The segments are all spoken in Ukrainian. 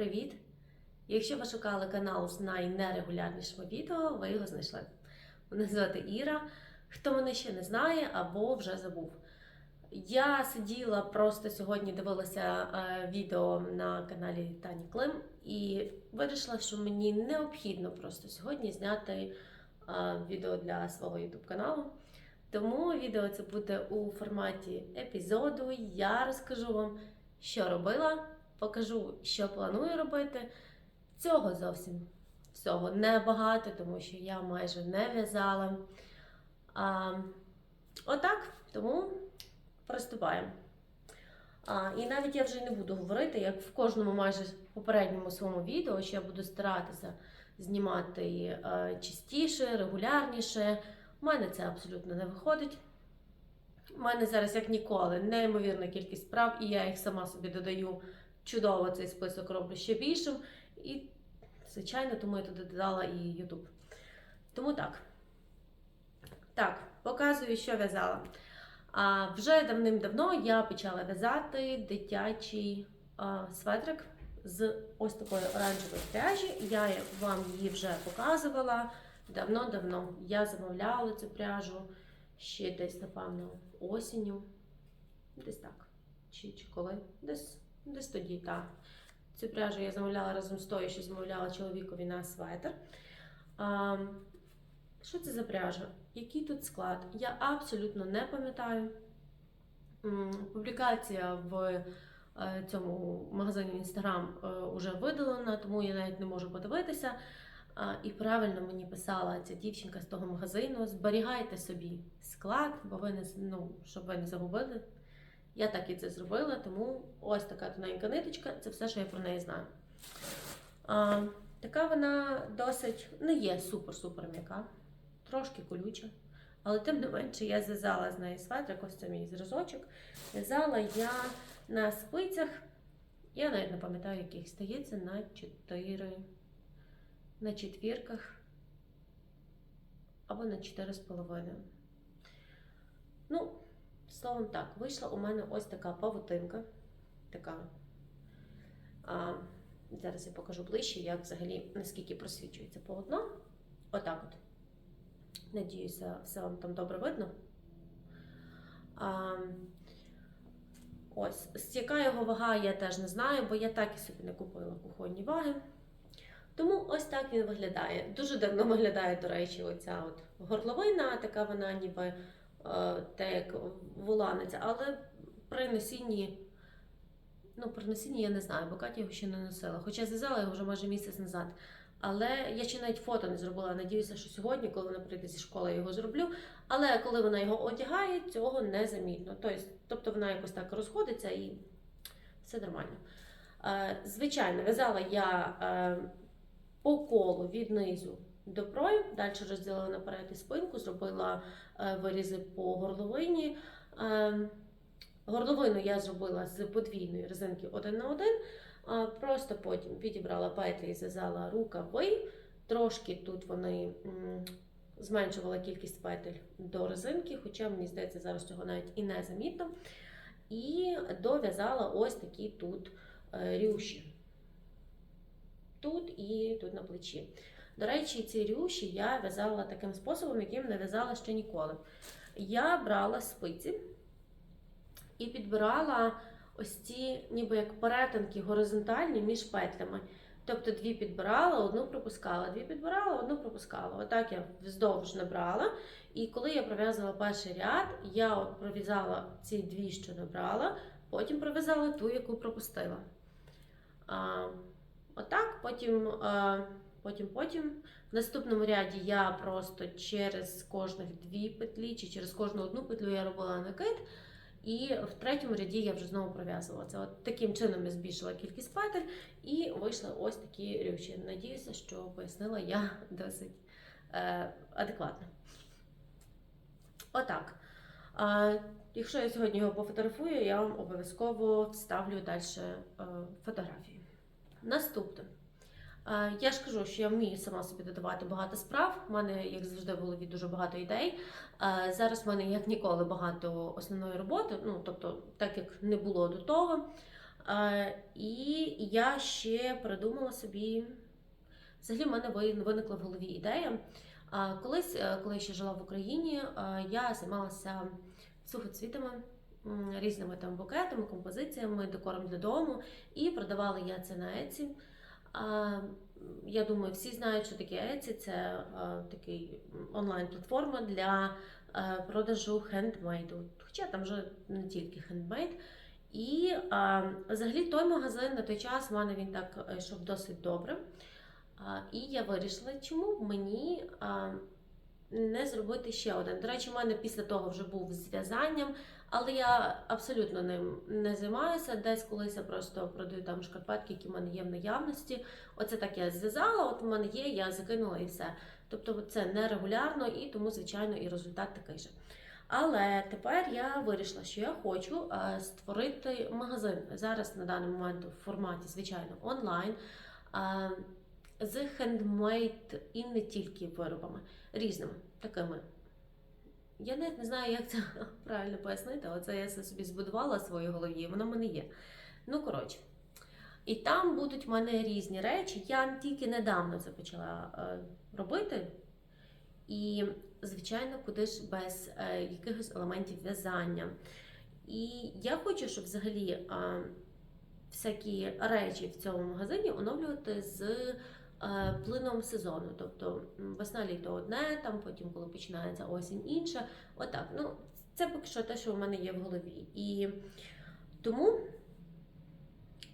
привіт! Якщо ви шукали канал з найнерегулярнішими відео, ви його знайшли. Мене звати Іра. Хто мене ще не знає або вже забув. Я сиділа просто сьогодні, дивилася е, відео на каналі Тані Клим і вирішила, що мені необхідно просто сьогодні зняти е, відео для свого YouTube каналу. Тому відео це буде у форматі епізоду. Я розкажу вам, що робила, покажу, що планую робити. Цього зовсім всього небагато, тому що я майже не в'язала. А, отак, тому приступаємо. А, і навіть я вже не буду говорити, як в кожному майже попередньому своєму відео, що я буду старатися знімати е, частіше, регулярніше. У мене це абсолютно не виходить. У мене зараз, як ніколи, неймовірна кількість справ, і я їх сама собі додаю чудово цей список роблю ще більшим. І, звичайно, тому я туди додала і YouTube. Тому так. Так, показую, що в'язала. А, вже давним-давно я почала в'язати дитячий а, светрик з ось такої оранжевої пряжі. Я вам її вже показувала давно-давно. Я замовляла цю пряжу ще десь, напевно, осінню. Десь так. Чи, чи коли? Десь, десь тоді, так. Цю пряжу я замовляла разом з тою, що замовляла чоловікові на светр. А, що це за пряжа? Який тут склад? Я абсолютно не пам'ятаю. Публікація в е, цьому магазині е, вже видалена, тому я навіть не можу подивитися. І правильно мені писала ця дівчинка з того магазину: зберігайте собі склад, бо ви не ну, щоб ви не загубили. Я так і це зробила, тому ось така тоненька ниточка це все, що я про неї знаю. А, така вона досить не є супер-супер м'яка, трошки колюча. Але тим не менше я зв'язала з неї светрик, ось це мій зразочок. В'язала я на спицях, я навіть не пам'ятаю, яких стається на 4, на четвірках або на 4,5. Ну, Словом так, вийшла у мене ось така павутинка. Така. А, зараз я покажу ближче, як взагалі наскільки просвічується полотно. Отак от. Надіюся, все вам там добре видно. А, ось, яка його вага, я теж не знаю, бо я так і собі не купила кухонні ваги. Тому ось так він виглядає. Дуже давно виглядає, до речі, оця от горловина, така вона ніби те, як воланиця, але при носінні, ну, при носінні я не знаю, бо Катя його ще не носила. Хоча зв'язала його вже майже місяць назад. Але я ще навіть фото не зробила. Надіюся, що сьогодні, коли вона прийде зі школи, я його зроблю. Але коли вона його одягає, цього не замітно. Тобто, тобто вона якось так розходиться і все нормально. Е, Звичайно, в'язала я е, по колу від низу до прою, далі розділила наперед і спинку, зробила е, вирізи по горловині. Е, Горловину я зробила з подвійної резинки один на один. Просто потім підібрала петлі і зв'язала рукави. Трошки тут вони зменшувала кількість петель до резинки, хоча мені здається, зараз цього навіть і не замітно. І дов'язала ось такі тут е, рюші. Тут і тут на плечі. До речі, ці рюші я в'язала таким способом, яким не в'язала ще ніколи. Я брала спиці і підбирала ось ці, ніби як перетинки горизонтальні між петлями. Тобто дві підбирала, одну пропускала, дві підбирала, одну пропускала. Отак я вздовж набрала. І коли я пров'язала перший ряд, я пров'язала ці дві, що набрала, потім пров'язала ту, яку пропустила. А, отак, потім, а, потім, потім. В наступному ряді я просто через кожних дві петлі чи через кожну одну петлю я робила накид. І в третьому ряді я вже знову пров'язувала це. От таким чином я збільшила кількість петель і вийшли ось такі рючі. Надіюся, що пояснила я досить е, адекватно. Отак. А, якщо я сьогодні його пофотографую, я вам обов'язково вставлю далі е, фотографії. Наступне. Е, Я ж кажу, що я вмію сама собі додавати багато справ. У мене, як завжди, в голові дуже багато ідей. Е, Зараз в мене як ніколи багато основної роботи, ну тобто, так як не було до того. Е, І я ще придумала собі. Взагалі, в мене виникла в голові ідея. Колись, коли я ще жила в Україні, я займалася сухоцвітами, різними там букетами, композиціями, декором для дому, і продавала я це на Etsy. Я думаю, всі знають, що таке Etsy. Це такий онлайн-платформа для е, продажу хендмейду. Хоча там вже не тільки хендмейд. І взагалі той магазин на той час в мене він так йшов досить добре. І я вирішила, чому б мені не зробити ще один. До речі, в мене після того вже був з зв'язанням, але я абсолютно ним не займаюся. Десь колись я просто продаю там шкарпетки, які в мене є в наявності. Оце так я зв'язала, от в мене є, я закинула і все. Тобто це не регулярно і тому, звичайно, і результат такий же. Але тепер я вирішила, що я хочу е, створити магазин зараз на даний момент в форматі, звичайно, онлайн. е, з хендмейд і не тільки виробами, різними такими. Я навіть не знаю, як це правильно пояснити, але це я собі збудувала в своїй голові, воно в мене є. Ну, коротше. І там будуть в мене різні речі. Я тільки недавно це почала е, робити. І, звичайно, куди ж без е, якихось елементів в'язання. І я хочу, щоб взагалі всякі речі в цьому магазині оновлювати з плином сезону. Тобто весна літо одне, там потім, коли починається осінь, інше. Отак. Ну, це поки що те, що в мене є в голові. І тому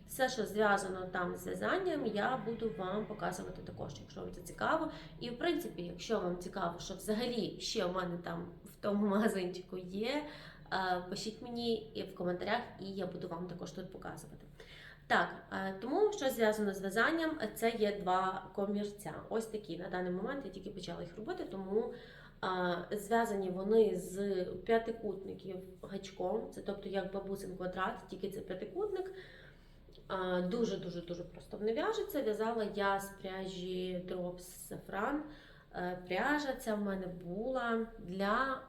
все, що зв'язано там з в'язанням, я буду вам показувати також, якщо вам це цікаво. І в принципі, якщо вам цікаво, що взагалі ще в мене там в тому магазинчику є, е, пишіть мені в коментарях, і я буду вам також тут показувати. Так, е, тому що зв'язано з в'язанням, це є два комірця. Ось такі на даний момент я тільки почала їх робити, тому е, зв'язані вони з п'ятикутників гачком. Це тобто як бабусин квадрат, тільки це п'ятикутник. Дуже дуже просто не в'яжеться. В'язала я з пряжі Drops Safran. Е, Пряжа ця в мене була для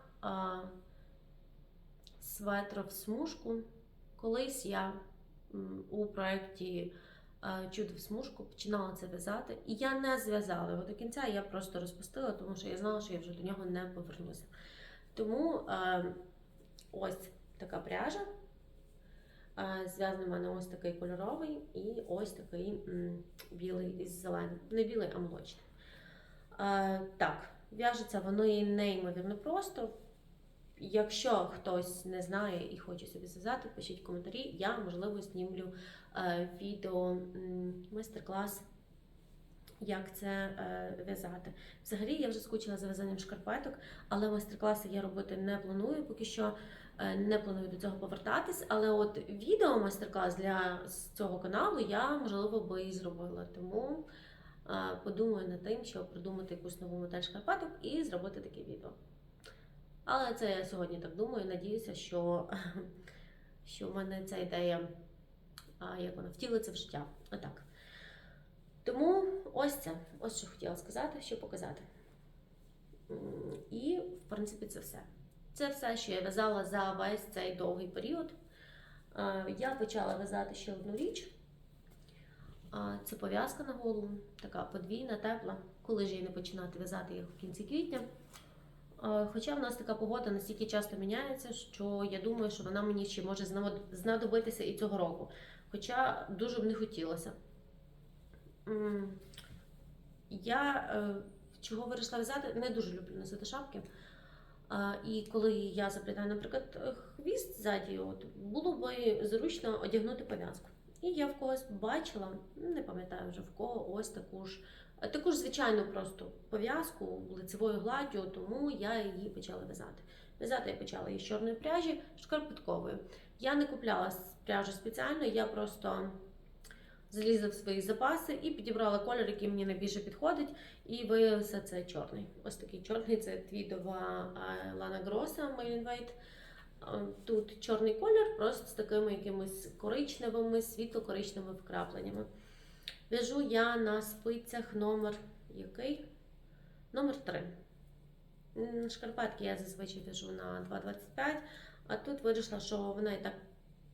светра в смужку. Колись я у проєкті Чудо в смужку починала це в'язати, і я не зв'язала його до кінця, я просто розпустила, тому що я знала, що я вже до нього не повернуся. Тому а, ось така пряжа. Е, Зв'язаний в мене ось такий кольоровий і ось такий м, білий із зеленим. Не білий, а молочний. Е, Так, в'яжеться воно і неймовірно просто. Якщо хтось не знає і хоче собі зв'язати, пишіть коментарі. Я, можливо, знімлю е, відео майстер-клас, як це е, в'язати. Взагалі, я вже скучила за в'язанням шкарпеток, але майстер-класи я робити не планую поки що. Е, Не планую до цього повертатись, але от відео майстер-клас для цього каналу я можливо би і зробила. Тому е, подумаю над тим, щоб придумати якусь нову модель шкарпеток і зробити таке відео. Але це я сьогодні так думаю. Надіюся, що, що в мене ця ідея, а, як вона втілиться в життя. Отак. Тому ось це, ось що хотіла сказати, що показати. І, в принципі, це все. Це все, що я в'язала за весь цей довгий період. Я почала в'язати ще одну річ. Це пов'язка на голову, така подвійна, тепла. Коли ж її не починати в'язати їх в кінці квітня. Е, Хоча в нас така погода настільки часто міняється, що я думаю, що вона мені ще може знадобитися і цього року. Хоча дуже б не хотілося. Я е, чого вирішила в'язати, не дуже люблю носити шапки. І коли я заплітаю, наприклад, хвіст ззаді, от, було б зручно одягнути пов'язку. І я в когось бачила, не пам'ятаю вже в кого, ось таку ж, таку ж звичайну просто пов'язку лицевою гладдю, тому я її почала в'язати. В'язати я почала із чорної пряжі шкарпетковою. Я не купляла пряжу спеціально, я просто залізла в свої запаси і підібрала колір, який мені найбільше підходить. І виявився це чорний. Ось такий чорний це твідова Лана Гроса. Е, Тут чорний колір, просто з такими якимись коричневими, світло-коричневими вкрапленнями. В'яжу я на спицях номер який? Номер 3. Шкарпетки я зазвичай в'яжу на 2,25, а тут вирішила, що вона і так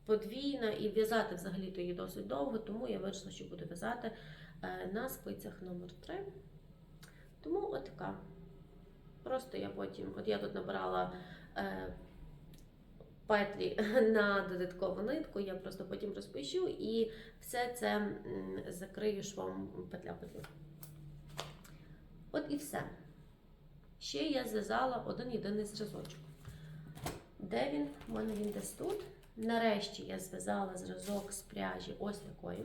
подвійна і в'язати взагалі то її досить довго, тому я вирішила, що буду в'язати е, на спицях номер 3 Тому отака. Просто я потім, от я тут набирала е, петлі на додаткову нитку, я просто потім розпишу і все це закрию швом петля петлю. От і все. Ще я зв'язала один єдиний зразочок. Де він? У мене він десь тут. Нарешті я зв'язала зразок з пряжі ось такої.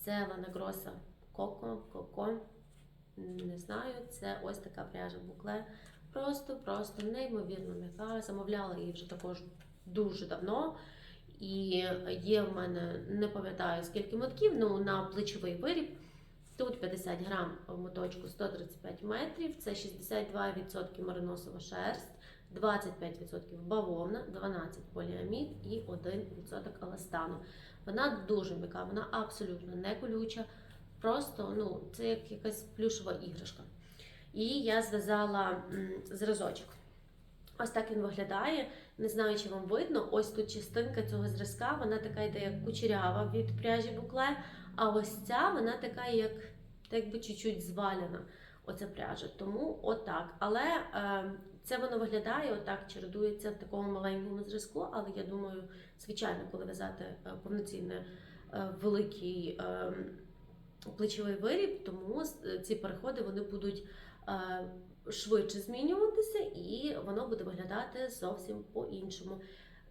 Це Лана Гроса Коко, Коко. Не знаю, це ось така пряжа букле. Просто, просто неймовірно м'яка. Замовляла її вже також дуже давно. І є в мене, не пам'ятаю скільки мотків, ну на плечовий виріб. Тут 50 грам в моточку 135 метрів, це 62% мариносова шерсть, 25% бавовна, 12 поліамід і 1% еластану. Вона дуже м'яка, вона абсолютно не колюча, просто ну, це як якась плюшова іграшка. І я зв'язала зразочок. Ось так він виглядає. Не знаю, чи вам видно. Ось тут частинка цього зразка, вона така йде як кучерява від пряжі букле. А ось ця вона така, як так якби чуть-чуть звалена, оця пряжа. Тому отак. Але е, це воно виглядає отак, чередується в такому маленькому зразку. Але я думаю, звичайно, коли в'язати е, повноцінний е, великий е, плечовий виріб, тому ці переходи вони будуть. Е, Швидше змінюватися, і воно буде виглядати зовсім по-іншому.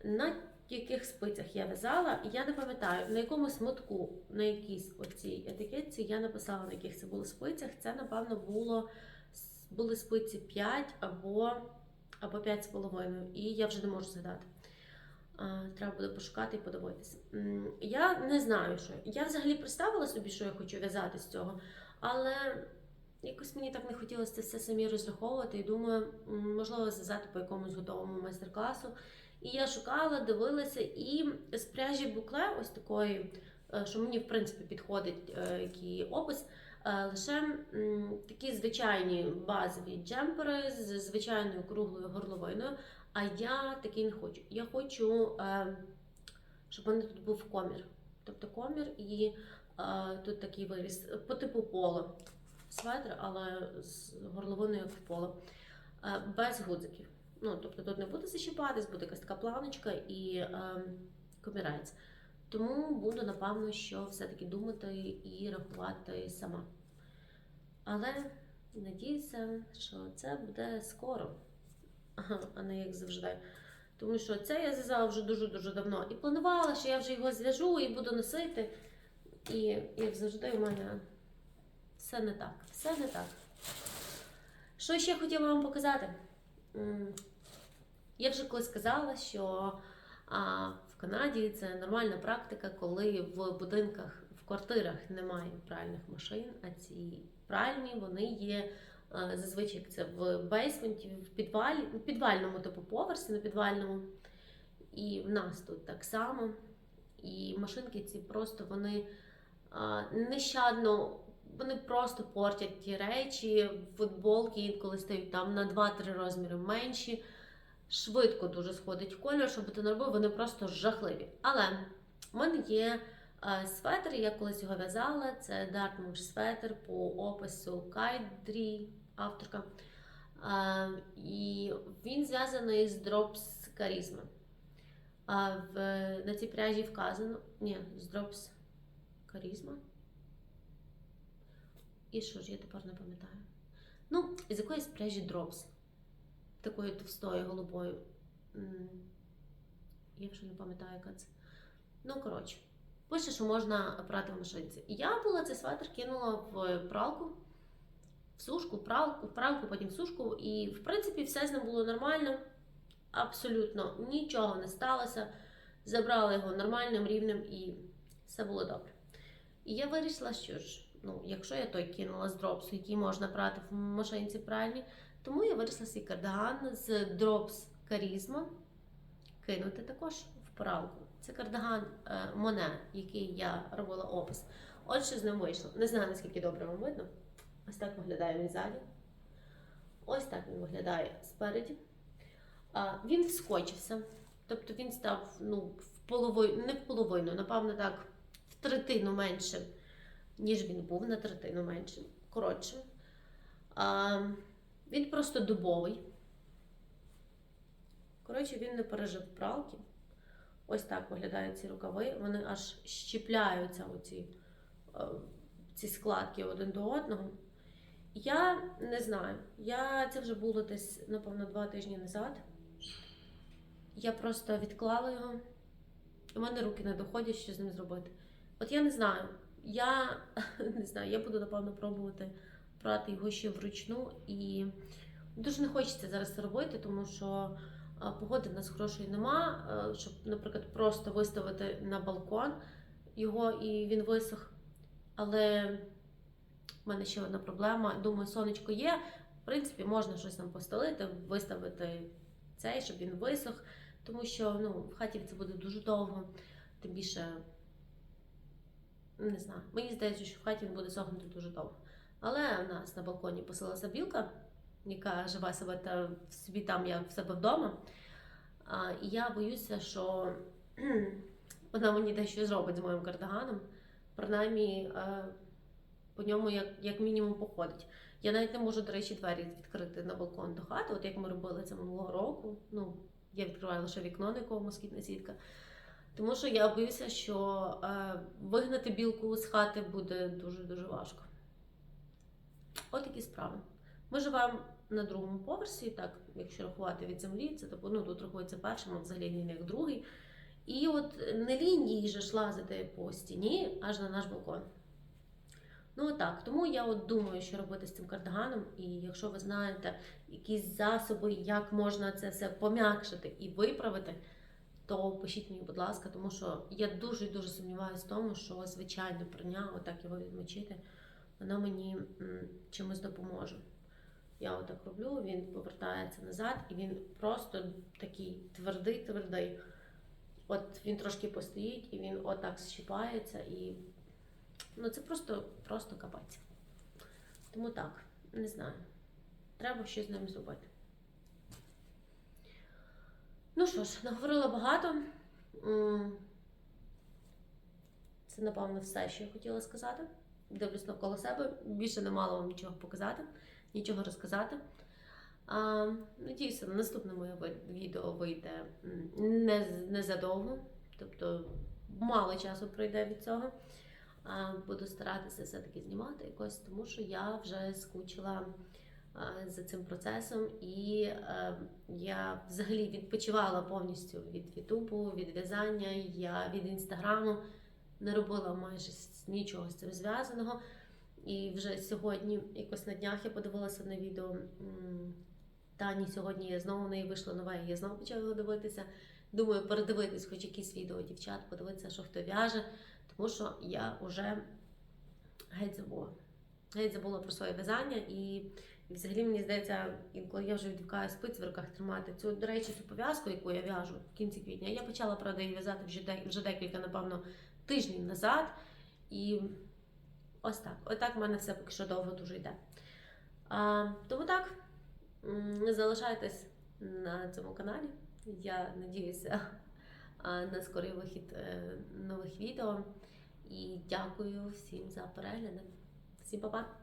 На яких спицях я в'язала, я не пам'ятаю, на якомусь мотку, на якійсь оцій етикетці я написала, на яких це було спицях. Це, напевно, було, були спиці 5 або, або 5,5, і я вже не можу згадати. Треба буде пошукати і подивитися. Я не знаю, що. Я взагалі представила собі, що я хочу в'язати з цього, але якось мені так не хотілося це все самі розраховувати і думаю, можливо, зв'язати по якомусь готовому майстер-класу. І я шукала, дивилася, і з пряжі букле, ось такої, е, що мені в принципі підходить е, який опис. е, Лише такі звичайні базові джемпери з звичайною круглою горловиною. А я такий не хочу. Я хочу, щоб мене тут був комір. Тобто комір і тут такий виріс по типу поло. Светр, але з горловиною в поло. Е, Без гудзиків. Ну, тобто тут не буде защіпатись, буде якась така планочка і е, комірець. Тому буду, напевно, що все-таки думати і рахувати сама. Але надіюся, що це буде скоро, а не як завжди. Тому що це я зв'язала вже дуже-дуже давно. І планувала, що я вже його зв'яжу і буду носити. І як завжди, у мене все не так. Все не так. Що ще хотіла вам показати? Я вже колись сказала, що а, в Канаді це нормальна практика, коли в будинках, в квартирах немає пральних машин, а ці пральні вони є а, зазвичай як це в бейсменті, в підвалі, в підвальному типу поверсі, на підвальному. І в нас тут так само. І машинки ці просто вони а, нещадно вони просто портять ті речі, футболки інколи стають там на 2-3 розміри менші. Швидко дуже сходить колір, щоб ти не робив, вони просто жахливі. Але в мене є е, светр, я колись його в'язала. Це Dartmouth светр по опису Кайдрі, авторка. Е, і він зв'язаний з Drops Charisma. А в, на цій пряжі вказано. Ні, з Drops Charisma. І що ж, я тепер не пам'ятаю. Ну, з якоїсь пряжі Drops. Такою товстою голубою. Я вже не пам'ятаю, яка це. Ну, коротше, пише, що можна прати в машинці. Я була цей светр кинула в пралку, в сушку, в пралку, в пралку, потім в сушку. І, в принципі, все з ним було нормально. Абсолютно нічого не сталося. Забрала його нормальним рівнем і все було добре. І я вирішила, що ж, ну, якщо я той кинула з дропсу, який можна прати в машинці пральні, тому я вирішила свій кардиган з Drops Charisma кинути також в пралку. Це кардиган е, Моне, який я робила опис. От що з ним вийшло. Не знаю, наскільки добре вам видно. Ось так виглядає він ззаді. Ось так він виглядає спереді. А, він вскочився. Тобто він став ну, в половину, не в половину, напевно, так, в третину менше, ніж він був, на третину менше. Коротше. А, він просто дубовий. Коротше, він не пережив пралки. Ось так виглядають ці рукави. Вони аж щіпляються оці е, ці складки один до одного. Я не знаю. Я це вже було десь, напевно, два тижні назад. Я просто відклала його. У мене руки не доходять, що з ним зробити. От я не знаю. Я не знаю, я буду, напевно, пробувати брати його ще вручну. І дуже не хочеться зараз це робити, тому що погоди в нас хорошої нема. Щоб, наприклад, просто виставити на балкон його і він висох. Але в мене ще одна проблема. Думаю, сонечко є. В принципі, можна щось там постелити, виставити цей, щоб він висох. Тому що ну, в хаті це буде дуже довго. Тим більше, не знаю, мені здається, що в хаті він буде сохнути дуже довго. Але у нас на балконі поселилася білка, яка живе себе та собі там, я в себе вдома. А, і я боюся, що вона мені дещо зробить з моїм кардиганом. Принаймні, е, по ньому як, як мінімум походить. Я навіть не можу, до речі, двері відкрити на балкон до хати, от як ми робили це минулого року. Ну, я відкриваю лише вікно, на якого москітна сітка. Тому що я боюся, що е, вигнати білку з хати буде дуже-дуже важко. От такі справи. Ми живемо на другому поверсі, так, якщо рахувати від землі, це типу, ну, тут рахується першим, а взагалі він як другий. І от не же ж лазити по стіні аж на наш балкон. Ну так, тому я от думаю, що робити з цим кардиганом. І якщо ви знаєте якісь засоби, як можна це все пом'якшити і виправити, то пишіть мені, будь ласка, тому що я дуже дуже сумніваюся в тому, що звичайне прання, отак його відмочити, воно мені чимось допоможе. Я отак роблю, він повертається назад, і він просто такий твердий, твердий. От він трошки постоїть, і він отак щипається, і ну це просто, просто капець. Тому так, не знаю. Треба щось з ним зробити. Ну що ж, наговорила багато. Це, напевно, все, що я хотіла сказати. Дивлюсь навколо себе. Більше не мала вам нічого показати, нічого розказати. А, надіюся, на наступне моє відео вийде м, не, тобто мало часу пройде від цього. А, буду старатися все-таки знімати якось, тому що я вже скучила за цим процесом, і е, я взагалі відпочивала повністю від Ютубу, від в'язання, я від інстаграму не робила майже нічого з цим зв'язаного. І вже сьогодні, якось на днях, я подивилася на відео Тані. Сьогодні я знову в неї вийшло нове, і я знову почала дивитися. Думаю, передивитись хоч якісь відео дівчат, подивитися, що хто в'яже, тому що я вже геть забула. Геть забула про своє в'язання, і, і взагалі мені здається, інколи я вже відвикаю спиць в руках тримати. Цю, до речі, цю пов'язку, яку я в'яжу в кінці квітня, я почала правда її в'язати вже, вже декілька, напевно, тижнів назад. І ось так. Отак в мене все поки що довго дуже йде. А, тому так, залишайтесь на цьому каналі. Я надіюся на скорий вихід е, нових відео. І дякую всім за перегляди. Всім па-па!